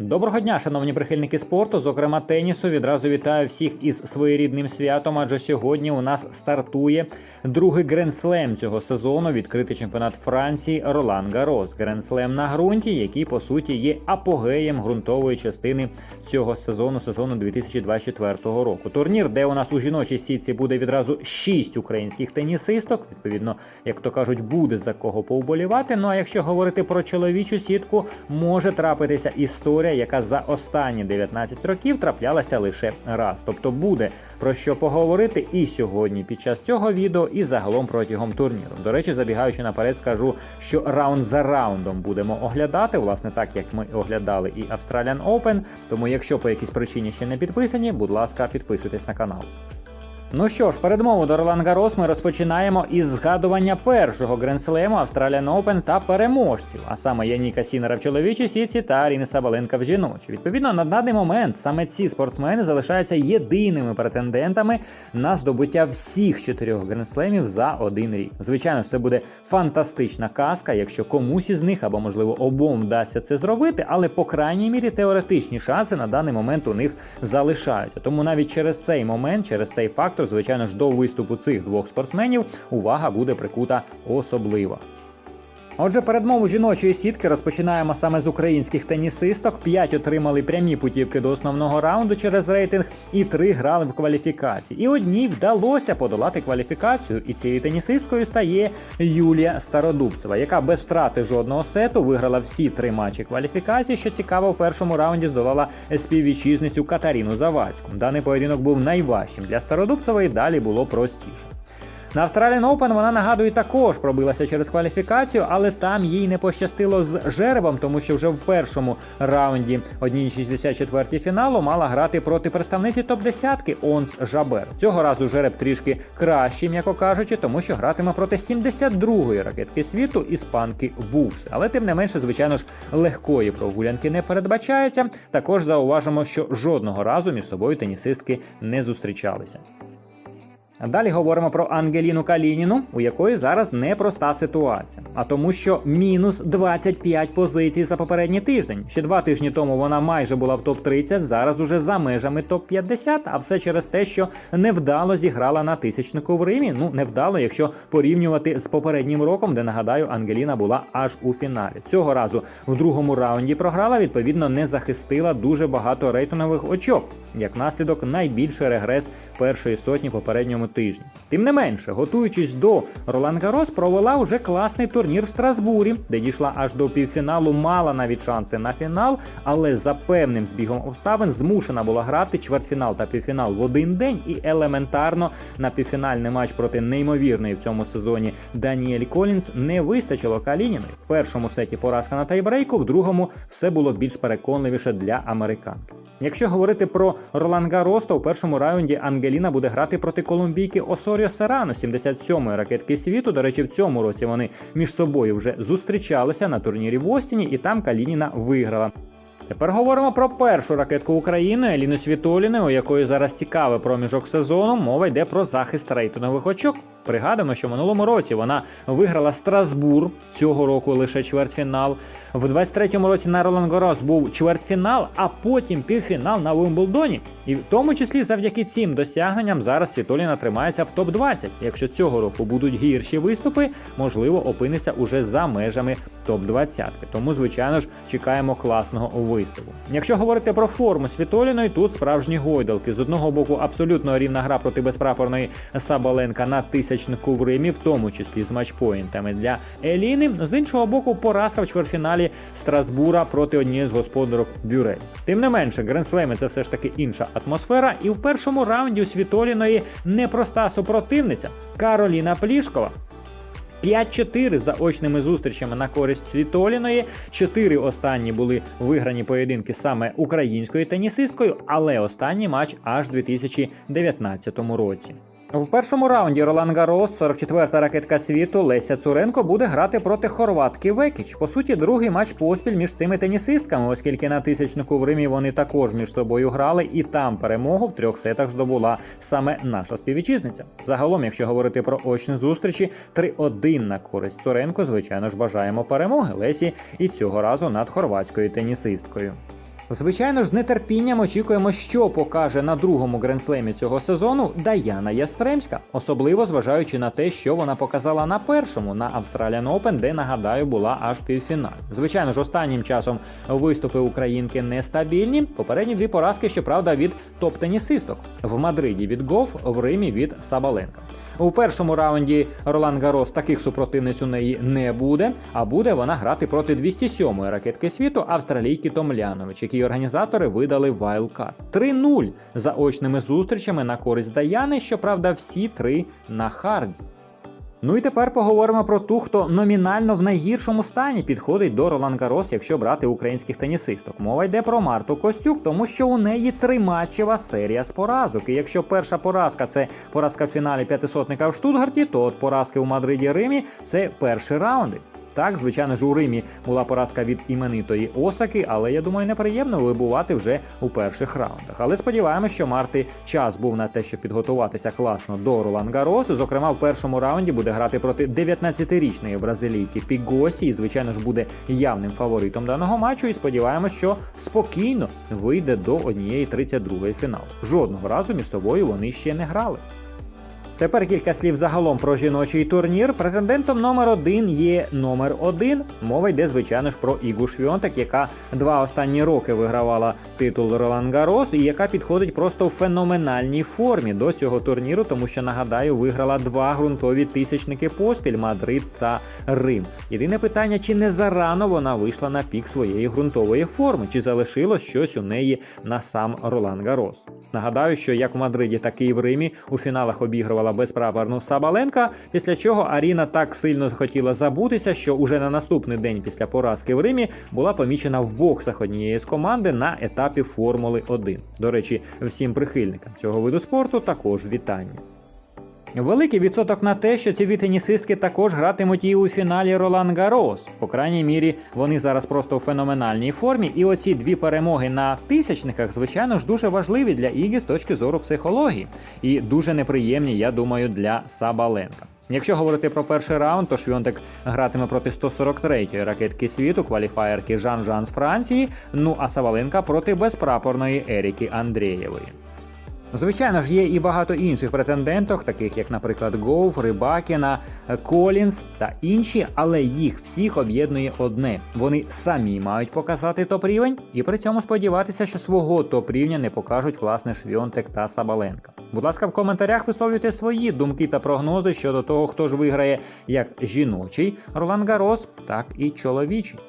Доброго дня, шановні прихильники спорту, зокрема тенісу. Відразу вітаю всіх із своєрідним святом. Адже сьогодні у нас стартує другий гренслем цього сезону. Відкритий чемпіонат Франції Ролан Гарос. Гренслем на ґрунті, який по суті є апогеєм ґрунтової частини цього сезону, сезону 2024 року. Турнір, де у нас у жіночій сітці буде відразу шість українських тенісисток. Відповідно, як то кажуть, буде за кого повболівати. Ну а якщо говорити про чоловічу сітку, може трапитися історія, яка за останні 19 років траплялася лише раз. Тобто буде про що поговорити і сьогодні під час цього відео, і загалом протягом турніру. До речі, забігаючи наперед, скажу, що раунд за раундом будемо оглядати, власне, так як ми оглядали і Australian Open. Тому, якщо по якійсь причині ще не підписані, будь ласка, підписуйтесь на канал. Ну що ж, передмову до Ролан Гарос ми розпочинаємо із згадування першого гренслему Australian Open та переможців, а саме Яніка Сінера в чоловічій сітці та Аріни Сабаленка в жіночій. Відповідно, на даний момент саме ці спортсмени залишаються єдиними претендентами на здобуття всіх чотирьох гренслемів за один рік. Звичайно ж, це буде фантастична казка, якщо комусь із них або можливо обом вдасться це зробити, але по крайній мірі теоретичні шанси на даний момент у них залишаються. Тому навіть через цей момент, через цей фактор, звичайно ж, до виступу цих двох спортсменів увага буде прикута особлива. Отже, передмову жіночої сітки розпочинаємо саме з українських тенісисток. П'ять отримали прямі путівки до основного раунду через рейтинг, і три грали в кваліфікації. І одній вдалося подолати кваліфікацію. І цією тенісисткою стає Юлія Стародубцева, яка без втрати жодного сету виграла всі три матчі кваліфікації. Що цікаво, в першому раунді здолала співвітчизницю Катаріну Завадську. Даний поєдинок був найважчим для Стародубцевої. Далі було простіше. На Australian Open вона нагадую також пробилася через кваліфікацію, але там їй не пощастило з жеребом, тому що вже в першому раунді 1.64 фіналу мала грати проти представниці топ-10 Онс Жабер. Цього разу жереб трішки кращий, м'яко кажучи, тому що гратиме проти 72-ї ракетки світу іспанки Букс. Але тим не менше, звичайно ж, легкої прогулянки не передбачається. Також зауважимо, що жодного разу між собою тенісистки не зустрічалися. Далі говоримо про Ангеліну Калініну, у якої зараз непроста ситуація. А тому, що мінус 25 позицій за попередній тиждень. Ще два тижні тому вона майже була в топ-30, зараз уже за межами топ-50, а все через те, що невдало зіграла на тисячнику в Римі. Ну, невдало, якщо порівнювати з попереднім роком, де нагадаю, Ангеліна була аж у фіналі. Цього разу в другому раунді програла, відповідно, не захистила дуже багато рейтингових очок. Як наслідок, найбільший регрес першої сотні попередньому тижні. Тим не менше, готуючись до Ролан Гарос, провела вже класний турнір в Страсбурі, де дійшла аж до півфіналу, мала навіть шанси на фінал, але за певним збігом обставин змушена була грати чвертьфінал та півфінал в один день і елементарно на півфінальний матч проти неймовірної в цьому сезоні Даніель Колінс не вистачило Калініної. В першому сеті поразка на тайбрейку, в другому все було більш переконливіше для американки. Якщо говорити про Ролан Гарос, то у першому раунді Ангеліна буде грати проти колумбійки Осоріо Серано, 77-ї ракетки світу. До речі, в цьому році вони між собою вже зустрічалися на турнірі в Остіні, і там Калініна виграла. Тепер говоримо про першу ракетку України Еліну Світоліни, у якої зараз цікавий проміжок сезону. Мова йде про захист рейтингових очок. Пригадуємо, що в минулому році вона виграла Страсбур цього року лише чвертьфінал. В 23-му році на Ролан Гарос був чвертьфінал, а потім півфінал на Вимблдоні. І в тому числі завдяки цим досягненням зараз Світоліна тримається в топ-20. Якщо цього року будуть гірші виступи, можливо, опиниться уже за межами топ-20. Тому, звичайно ж, чекаємо класного виступу. Якщо говорити про форму Світоліної, тут справжні гойдалки. З одного боку, абсолютно рівна гра проти безпрапорної Сабаленка на тисячнику в Римі, в тому числі з матчпоінтами для Еліни. З іншого боку, поразка в чвертьфіналі Страсбура проти однієї з господарок Бюрель. Тим не менше, гренслеми це все ж таки інша атмосфера. І в першому раунді у Світоліної непроста супротивниця Кароліна Плішкова. 5-4 за очними зустрічами на користь Світоліної. Чотири останні були виграні поєдинки саме українською тенісисткою, але останній матч аж у 2019 році. В першому раунді Ролан Гарос, 44-та ракетка світу Леся Цуренко буде грати проти хорватки Векіч. По суті, другий матч поспіль між цими тенісистками, оскільки на тисячнику в Римі вони також між собою грали, і там перемогу в трьох сетах здобула саме наша співвітчизниця. Загалом, якщо говорити про очні зустрічі, 3-1 на користь Цуренко, звичайно ж, бажаємо перемоги Лесі і цього разу над хорватською тенісисткою. Звичайно ж, з нетерпінням очікуємо, що покаже на другому гренслемі цього сезону Даяна Ястремська, особливо зважаючи на те, що вона показала на першому на Australian Open, де нагадаю була аж півфіналі. Звичайно ж, останнім часом виступи українки нестабільні. Попередні дві поразки, щоправда, від топ-тенісисток в Мадриді від Гоф, в Римі від Сабаленка. У першому раунді Ролан Гарос таких супротивниць у неї не буде, а буде вона грати проти 207-ї ракетки світу австралійки Томлянович, які організатори видали вайлдкарт. 3-0 за очними зустрічами на користь Даяни, щоправда, всі три на харді. Ну і тепер поговоримо про ту, хто номінально в найгіршому стані підходить до Ролан Гарос, якщо брати українських тенісисток. Мова йде про Марту Костюк, тому що у неї триматчева серія з поразок. І якщо перша поразка це поразка в фіналі п'ятисотника в Штутгарті, то от поразки у Мадриді Римі це перші раунди. Так, звичайно ж, у Римі була поразка від іменитої Осаки, але я думаю, неприємно вибувати вже у перших раундах. Але сподіваємося, що Марти час був на те, щоб підготуватися класно до Ролан Гаросу. Зокрема, в першому раунді буде грати проти 19-річної бразилійки Пігосі, і звичайно ж буде явним фаворитом даного матчу. І сподіваємося, що спокійно вийде до однієї 32-ї фіналу. Жодного разу між собою вони ще не грали. Тепер кілька слів загалом про жіночий турнір. Претендентом номер один є номер один. Мова йде, звичайно ж, про Ігу Швіонтек, яка два останні роки вигравала титул Ролан Гарос, і яка підходить просто в феноменальній формі до цього турніру, тому що нагадаю, виграла два ґрунтові тисячники поспіль Мадрид та Рим. Єдине питання, чи не зарано вона вийшла на пік своєї ґрунтової форми, чи залишилось щось у неї на сам Ролан Гарос. Нагадаю, що як у Мадриді, так і в Римі у фіналах обігрувала безпрапорну Сабаленка, після чого Аріна так сильно хотіла забутися, що уже на наступний день після поразки в Римі була помічена в боксах однієї з команди на етапі Формули 1. До речі, всім прихильникам цього виду спорту також вітання. Великий відсоток на те, що ці дві тенісистки також гратимуть і у фіналі Ролан Гарос. По крайній мірі, вони зараз просто у феноменальній формі, і оці дві перемоги на тисячниках, звичайно ж, дуже важливі для Ігі з точки зору психології, і дуже неприємні, я думаю, для Сабаленка. Якщо говорити про перший раунд, то Швьонтек гратиме проти 143-ї ракетки світу, кваліфаєрки Жан Жан з Франції. Ну а Саваленка проти безпрапорної Еріки Андрієвої. Звичайно ж, є і багато інших претенденток, таких як, наприклад, Гоуф, Рибакіна, Колінс та інші, але їх всіх об'єднує одне: вони самі мають показати топ-рівень і при цьому сподіватися, що свого топ-рівня не покажуть власне Швіонтек та Сабаленка. Будь ласка, в коментарях висловлюйте свої думки та прогнози щодо того, хто ж виграє як жіночий Ролан Гарос, так і чоловічий.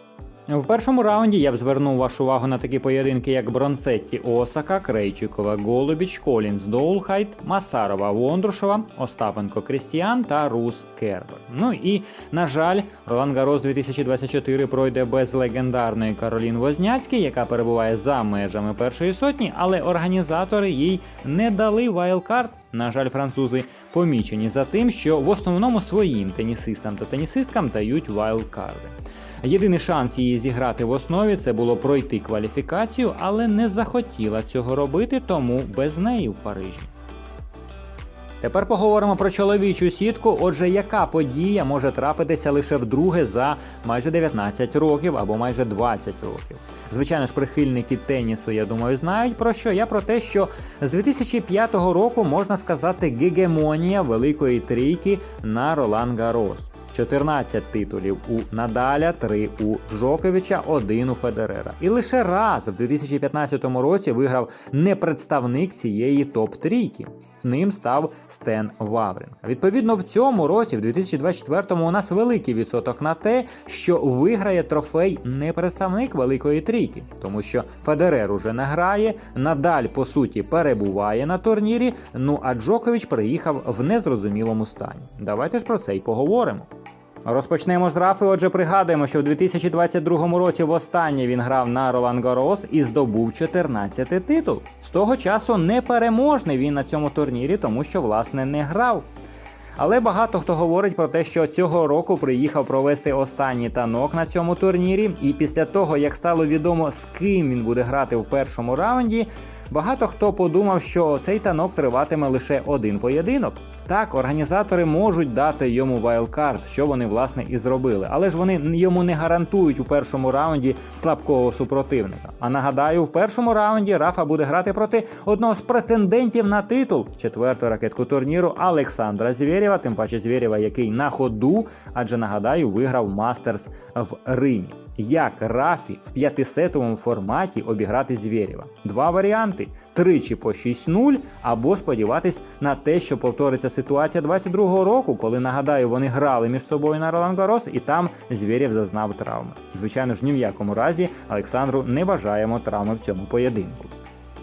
В першому раунді я б звернув вашу увагу на такі поєдинки, як Бронсетті Осака, Крейчикова, Голубіч, Колінс Доулхайт, Масарова Вондрушова, Остапенко Крістіан та Рус Кербер. Ну і, на жаль, Ролан Гарос 2024 пройде без легендарної Каролін Возняцької, яка перебуває за межами першої сотні, але організатори їй не дали вайлдкарт. На жаль, французи помічені за тим, що в основному своїм тенісистам та тенісисткам дають вайлдкарди. Єдиний шанс її зіграти в основі це було пройти кваліфікацію, але не захотіла цього робити, тому без неї в Парижі. Тепер поговоримо про чоловічу сітку. Отже, яка подія може трапитися лише вдруге за майже 19 років або майже 20 років. Звичайно ж, прихильники тенісу, я думаю, знають про що. Я про те, що з 2005 року можна сказати гегемонія великої трійки на Ролан Гарос. 14 титулів у Надаля, 3 у Джоковича, 1 у Федерера. І лише раз в 2015 році виграв не представник цієї топ-трійки. З ним став Стен Вавринка. Відповідно, в цьому році, в 2024-му, у нас великий відсоток на те, що виграє трофей не представник Великої Трійки, тому що Федерер уже не грає, Надаль, по суті, перебуває на турнірі. Ну а Джокович приїхав в незрозумілому стані. Давайте ж про це й поговоримо. Розпочнемо з Рафи. Отже, пригадуємо, що в 2022 році востаннє він грав на Ролан Гарос і здобув 14 титул. З того часу непереможний він на цьому турнірі, тому що власне не грав. Але багато хто говорить про те, що цього року приїхав провести останній танок на цьому турнірі, і після того, як стало відомо, з ким він буде грати в першому раунді, багато хто подумав, що цей танок триватиме лише один поєдинок. Так, організатори можуть дати йому вайлдкарт, що вони власне і зробили, але ж вони йому не гарантують у першому раунді слабкого супротивника. А нагадаю, в першому раунді Рафа буде грати проти одного з претендентів на титул четверту ракетку турніру Олександра Звєрєва, тим паче Звєрєва, який на ходу, адже нагадаю, виграв Мастерс в Римі. Як Рафі в п'ятисетовому форматі обіграти Звєрєва? Два варіанти: тричі по 6-0, або сподіватись на те, що повториться ситуація 22-го року, коли нагадаю, вони грали між собою на Ролан Гарос, і там Звєрєв зазнав травми. Звичайно ж, ні в якому разі Олександру не бажаємо травми в цьому поєдинку.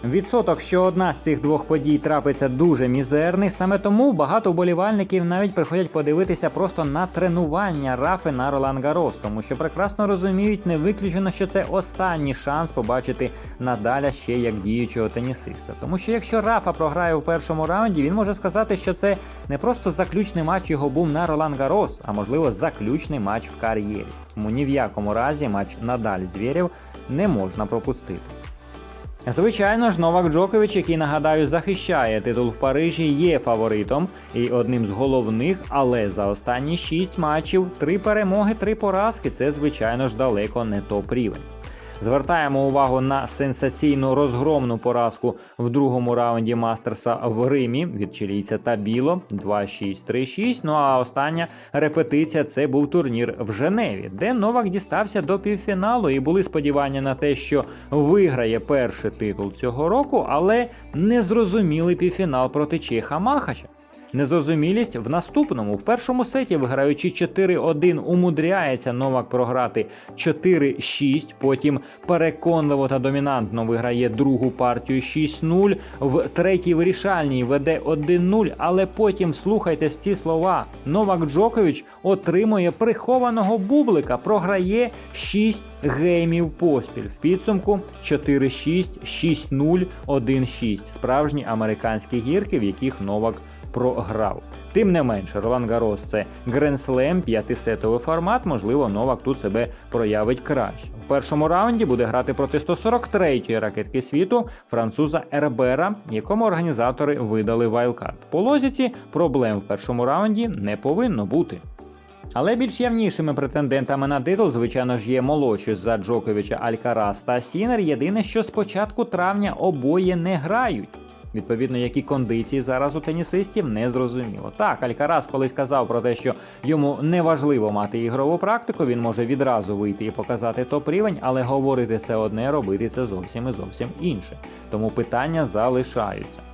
Відсоток, що одна з цих двох подій трапиться дуже мізерний, саме тому багато вболівальників навіть приходять подивитися просто на тренування Рафи на Ролан Гарос, тому що прекрасно розуміють, не виключено, що це останній шанс побачити Надаля ще як діючого тенісиста. Тому що якщо Рафа програє у першому раунді, він може сказати, що це не просто заключний матч його був на Ролан Гарос, а можливо заключний матч в кар'єрі. Тому ні в якому разі матч Надаль Звєрєв не можна пропустити. Звичайно ж, Новак Джокович, який нагадаю захищає титул в Парижі, є фаворитом і одним з головних, але за останні шість матчів три перемоги, три поразки. Це звичайно ж далеко не топ рівень. Звертаємо увагу на сенсаційну розгромну поразку в другому раунді Мастерса в Римі від чилійця та Біло 2-6-3-6. Ну а остання репетиція це був турнір в Женеві, де Новак дістався до півфіналу, і були сподівання на те, що виграє перший титул цього року, але не зрозуміли півфінал проти Чеха Махача. Незрозумілість в наступному. В першому сеті, виграючи 4-1, умудряється Новак програти 4-6. Потім переконливо та домінантно виграє другу партію 6-0. В третій вирішальній веде 1-0. Але потім слухайте ці слова. Новак Джокович отримує прихованого бублика, програє 6 геймів поспіль. В підсумку 4-6, 6-0, 1-6. Справжні американські гірки, в яких Новак програв. Тим не менше, Ролан Гарос це Гренслем, п'ятисетовий формат. Можливо, Новак тут себе проявить краще. В першому раунді буде грати проти 143-ї ракетки світу француза Ербера, якому організатори видали вайлкарт. По лозіці проблем в першому раунді не повинно бути. Але більш явнішими претендентами на титул, звичайно ж, є молодші за Джоковича Алькарас та Сінер. Єдине, що з початку травня обоє не грають. Відповідно, які кондиції зараз у тенісистів не зрозуміло. Так, Алькарас колись казав про те, що йому не важливо мати ігрову практику, він може відразу вийти і показати топ-рівень, але говорити це одне, робити це зовсім і зовсім інше. Тому питання залишаються.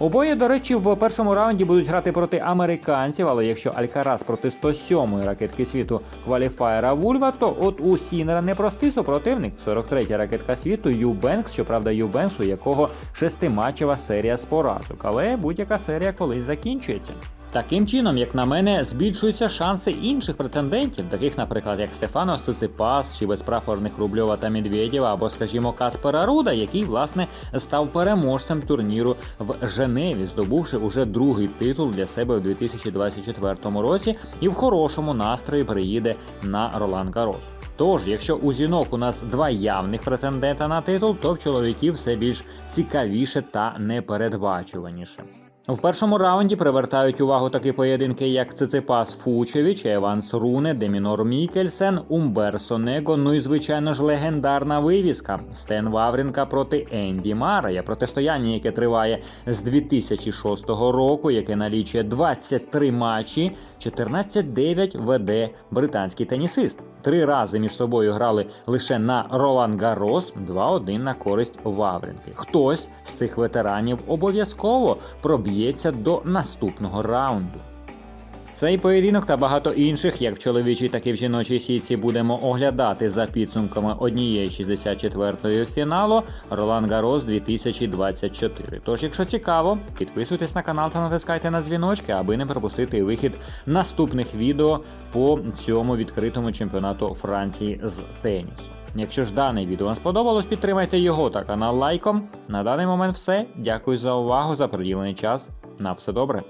Обоє, до речі, в першому раунді будуть грати проти американців, але якщо Алькарас проти 107-ї ракетки світу кваліфаєра Вульва, то от у Сінера непростий супротивник. 43-я ракетка світу Ю Бенкс, щоправда, Юбенкс, у якого шестиматчева серія з поразок, але будь-яка серія колись закінчується. Таким чином, як на мене, збільшуються шанси інших претендентів, таких, наприклад, як Стефано Циципас чи безпрапорних Рубльова та Медведєва, або, скажімо, Каспера Руда, який, власне, став переможцем турніру в Женеві, здобувши уже другий титул для себе у 2024 році, і в хорошому настрої приїде на Ролан Гарос. Тож, якщо у жінок у нас два явних претендента на титул, то в чоловіків все більш цікавіше та непередбачуваніше. В першому раунді привертають увагу такі поєдинки, як Циципас Фучевич, Еванс Руне, Демінор Мікельсен, Умбер Сонего, ну і звичайно ж легендарна вивіска Стен Ваврінка проти Енді Марая. Протистояння, яке триває з 2006 року, яке налічує 23 матчі, 14-9 веде британський тенісист. Три рази між собою грали лише на Ролан Гарос, 2-1 на користь Ваврінки. Хтось з цих ветеранів обов'язково проб'ється до наступного раунду. Цей поєдинок та багато інших, як в чоловічій, так і в жіночій сітці, будемо оглядати за підсумками однієї 64-ї фіналу Ролан Гарос 2024. Тож, якщо цікаво, підписуйтесь на канал та натискайте на дзвіночки, аби не пропустити вихід наступних відео по цьому відкритому чемпіонату Франції з тенісу. Якщо ж дане відео вам сподобалось, підтримайте його та канал лайком. На даний момент все. Дякую за увагу, за приділений час. На все добре.